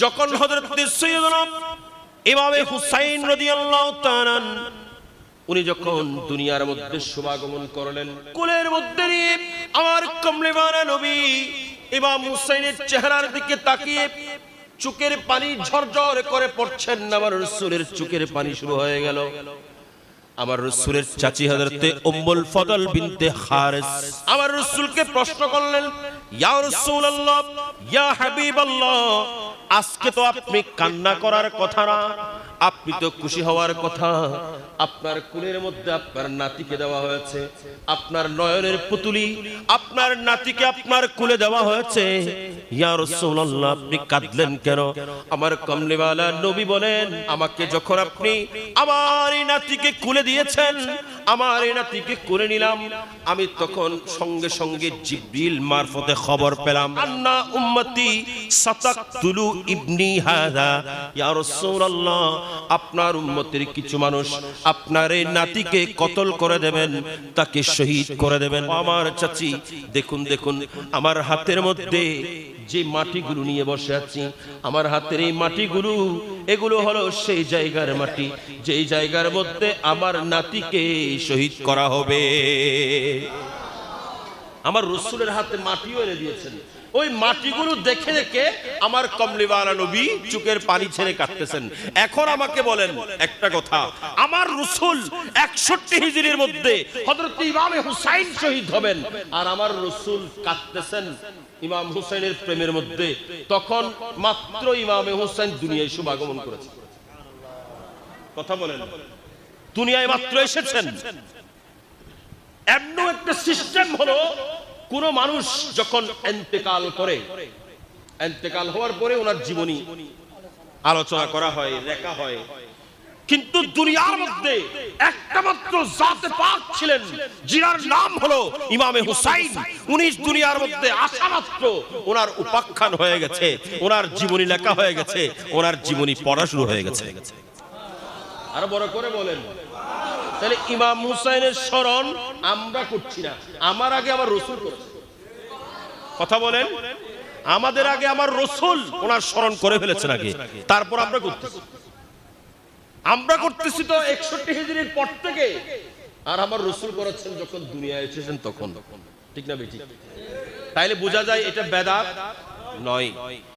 যখন সৈয়দনা ইমামে হুসাইন রাদিয়াল্লাহু উনি যখন দুনিয়ার মধ্যে শুভাগমন করলেন, কুলের মধ্যে আমার কমলেবানা নবী হুসাইনের চেহারার দিকে তাকিয়ে চোখের পানি ঝরঝর করে পড়ছেন আমার রসুলের চোখের পানি শুরু হয়ে গেল। আমার রসুলের চাচি হযরতে উম্মুল ফদল বিনতে আমার রসুলকে প্রশ্ন করলেন, ইয়া রাসূলুল্লাহ, ইয়া হাবিবাল্লাহ আজকে তো আপনি কান্না করার কথা না, আপনি তো খুশি হওয়ার কথা। আপনার কুলের মধ্যে আপনার নাতিকে দেওয়া হয়েছে, আপনার নয়নের পুতুলি, আপনার নাতিকে আপনার কুলে দেওয়া হয়েছে। আপনি কাঁদলেন কেন? আমার কমলিওয়ালা নবী বলেন, আমাকে যখন আপনি আমার নাতিকে কুলে দিয়েছেন আমার নাতিকে কুলে নিলাম। আমি তখন সঙ্গে সঙ্গে জিব্রিল মারফতে খবর পেলাম। আন্না উম্মতি সাতাকতুলু ইবনি হাদা। ইয়া রাসূলুল্লাহ, আপনার উম্মতের কিছু মানুষ আপনার এই নাতিকে কতল করে দেবেন, তাকে শহীদ করে দেবেন। আমার চাচি, দেখুন দেখুন, আমার হাতের মধ্যে যে মাটিগুলো নিয়ে বসে আছি, আমার হাতের এই মাটিগুলো, এগুলো হলো সেই জায়গার মাটি, যেই জায়গার মধ্যে আমার নাতিকে শহীদ করা হবে। আমার রসুলের হাতে মাটিও এনে দিয়েছেন। ওই মাটিগুলো দেখে দেখে আমার কমলিওয়ালা নবী চুকের পানি ছেড়ে কাটতেছেন এখন আমাকে বলেন, একটা কথা, আমার রসুল একষট্টি হিজড়ির মধ্যে হযরত ইমামে হুসাইন শহীদ হবেন, আর আমার রসুল কাটতেছেন ইমাম হুসাইনের প্রেমের মধ্যে তখন মাত্র ইমামে হুসাইন দুনিয়ায় শুভাগমন করেছে। কথা বলেন। দুনিয়ায় মাত্র এসেছেন। এমন একটা সিস্টেম হলো, কোন মানুষ যখন এন্তেকাল করে, এন্তেকাল হওয়ার পরে ওনার জীবনী আলোচনা করা হয়, লেখা হয়। কিন্তু দুনিয়ার মধ্যে একটা মাত্র জাতে পাক ছিলেন, জিনার নাম হলো ইমামে হুসাইন। উনি দুনিয়ার মধ্যে আসা মাত্র ওনার উপাখ্যান হয়ে গেছে, ওনার জীবনী লেখা হয়ে গেছে, ওনার জীবনী পড়া শুরু হয়ে গেছে। আরও বড় করে বলেন। তাহলে ইমাম হুসাইনের স্মরণ আমরা করছি না, আমার আগে আমার রসুল করেছে। কথা বলেন, আমাদের আগে আমার রসুল ওনার স্মরণ করে ফেলেছেন আগে, তারপর আমরা করতেছি। আমরা করতেছি তো একষট্টি হিজড়ির পর থেকে। আর আমার রসুল করেছেন যখন দুনিয়ায় এসেছেন তখন। তখন। ঠিক না বেটি তাইলে বোঝা যায় এটা বেদাত নয়।